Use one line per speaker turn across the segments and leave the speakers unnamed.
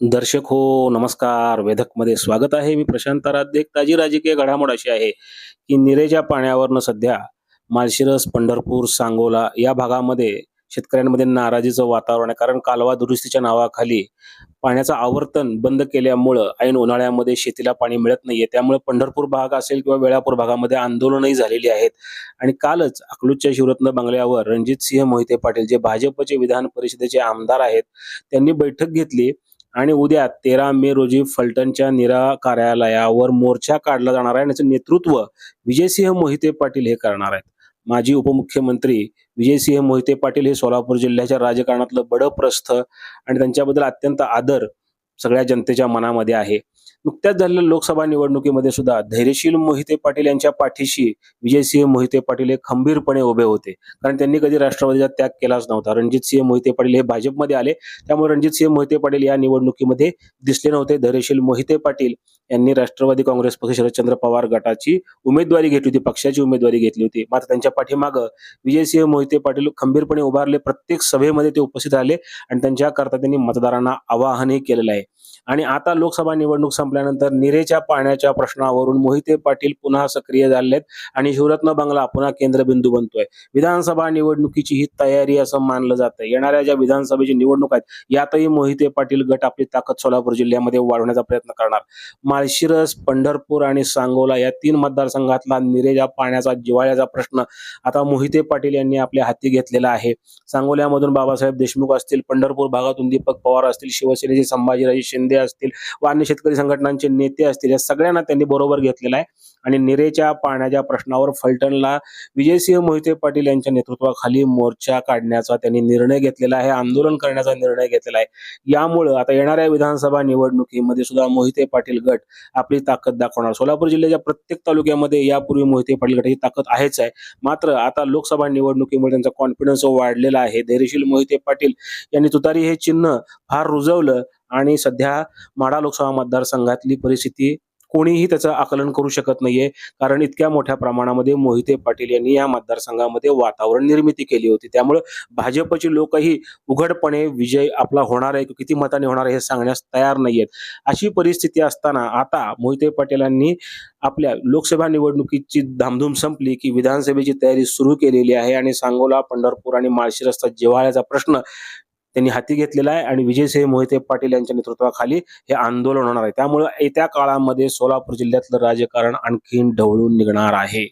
दर्शक हो नमस्कार. वेधकमध्ये स्वागत आहे. मी प्रशांत आराध्य. एक ताजी राजकीय घडामोड अशी आहे की निरेच्या पाण्यावरनं सध्या माळशिरस पंढरपूर सांगोला या भागामध्ये शेतकऱ्यांमध्ये नाराजीचं वातावरण आहे. कारण कालवा दुरुस्तीच्या नावाखाली पाण्याचं आवर्तन बंद केल्यामुळं ऐन उन्हाळ्यामध्ये शेतीला पाणी मिळत नाहीये. त्यामुळे पंढरपूर भाग असेल किंवा वेळापूर भागामध्ये आंदोलनही झालेली आहेत. आणि कालच अकलूजच्या शिवरत्न बंगल्यावर रणजित सिंह मोहिते पाटील जे भाजपचे विधान परिषदेचे आमदार आहेत त्यांनी बैठक घेतली. आणि उद्या तेरा मे रोजी फलटणच्या निरा कार्यालयावर मोर्चा काढला जाणार आहे याचं नेतृत्व विजयसिंह मोहिते पाटील हे करणार आहेत. माजी उपमुख्यमंत्री विजयसिंह मोहिते पाटील हे सोलापूर जिल्ह्याच्या राजकारणातलं बडं प्रस्थ आणि त्यांच्याबद्दल अत्यंत आदर सगळ्या जनतेच्या मनामध्ये आहे. नुकत्याच झालेल्या लोकसभा निवडणुकीमध्ये सुद्धा धैर्यशील मोहिते पाटील यांच्या पाठीशी विजयसिंह मोहिते पाटील हे खंबीरपणे उभे होते. कारण त्यांनी कधी राष्ट्रवादीचा त्याग केलाच नव्हता. रणजितसिंह मोहिते पाटील हे भाजपमध्ये आले. त्यामुळे रणजितसिंह मोहिते पाटील या निवडणुकीमध्ये दिसले नव्हते. धैर्यशील मोहिते पाटील यांनी राष्ट्रवादी काँग्रेस पक्ष शरदचंद्र पवार गटाची उमेदवारी घेतली होती. पक्षाची उमेदवारी घेतली होती. मात्र त्यांच्या पाठीमागं विजयसिंह मोहिते पाटील खंबीरपणे उभारले प्रत्येक सभेमध्ये ते उपस्थित राहिले आणि त्यांच्याकरता त्यांनी मतदारांना आवाहनही केलेलं आहे. आणि आता लोकसभा निवडणूक संपल्यानंतर निरेच्या पाण्याच्या प्रश्नावरून मोहिते पाटील पुन्हा सक्रिय झाले आहेत आणि शिवरत्न बंगला पुन्हा केंद्रबिंदू बनतोय. विधानसभा निवडणुकीची ही तयारी असं मानलं जातं येणाऱ्या ज्या विधानसभेची निवडणूक आहेत यातही मोहिते पाटील गट आपली ताकद सोलापूर जिल्ह्यामध्ये वाढवण्याचा प्रयत्न करणार. माळशिरस पंढरपूर आणि सांगोला या तीन मतदारसंघातला निरेच्या पाण्याचा जिवाळ्याचा प्रश्न आता मोहिते पाटील यांनी आपल्या हाती घेतलेला आहे. सांगोल्यामधून बाबासाहेब देशमुख असतील पंढरपूर भागातून दीपक पवार असतील शिवसेनेचे संभाजीराजे शिंदे असतील व अन्य शेतकरी संघटनांचे नेते असतील या सगळ्यांना त्यांनी बरोबर घेतलेला आहे. आणि निरेच्या पाण्याच्या प्रश्नावर फलटणला विजयसिंह मोहिते पाटील यांच्या नेतृत्वाखाली मोर्चा काढण्याचा त्यांनी निर्णय घेतलेला आहे आंदोलन करण्याचा निर्णय घेतलेला आहे. यामुळं आता येणाऱ्या विधानसभा निवडणुकीमध्ये सुद्धा मोहिते पाटील गट आपली ताकद दाखवणार. सोलापूर जिल्ह्याच्या प्रत्येक तालुक्यामध्ये यापूर्वी मोहिते पाटील गटाची ताकद आहेच आहे. मात्र आता लोकसभा निवडणुकीमुळे त्यांचा कॉन्फिडन्स वाढलेला आहे. धैर्यशील मोहिते पाटील यांनी तुतारी हे चिन्ह फार रुजवलं. आणि सध्या माडा लोकसभा मतदारसंघातली परिस्थिती कोणीही त्याचं आकलन करू शकत नाहीये. कारण इतक्या मोठ्या प्रमाणामध्ये मोहिते पाटील यांनी या मतदारसंघामध्ये वातावरण निर्मिती केली होती. त्यामुळे भाजपची लोकही उघडपणे विजय आपला होणार आहे किती मताने होणार आहे हे सांगण्यास तयार नाहीयेत. अशी परिस्थिती असताना आता मोहिते पाटीलांनी आपल्या लोकसभा निवडणुकीची धामधूम संपली की विधानसभेची तयारी सुरू केलेली आहे. आणि सांगोला पंढरपूर आणि माळशिरसचा जिव्हाळ्याचा प्रश्न त्यांनी हाती घेतलेला आहे आणि विजयसिंह मोहिते पाटील यांच्या नेतृत्वाखाली हे आंदोलन होणार आहे. त्यामुळे येत्या काळामध्ये सोलापूर जिल्ह्यातलं राजकारण आणखीन ढवळून निघणार आहे.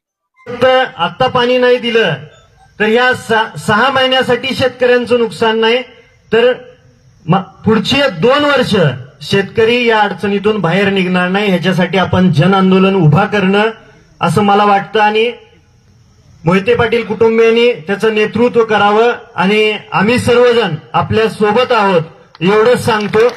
आता पाणी नाही दिलं तर या सहा महिन्यासाठी शेतकऱ्यांचं नुकसान नाही तर पुढची दोन वर्ष शेतकरी या अडचणीतून बाहेर निघणार नाही ह्याच्यासाठी आपण जन आंदोलन उभा करणं असं मला वाटतं आणि मोहिते पाटील कुटुंबियांनी त्याचं नेतृत्व करावं आणि आम्ही सर्वजण आपल्यासोबत आहोत एवढंच सांगतो.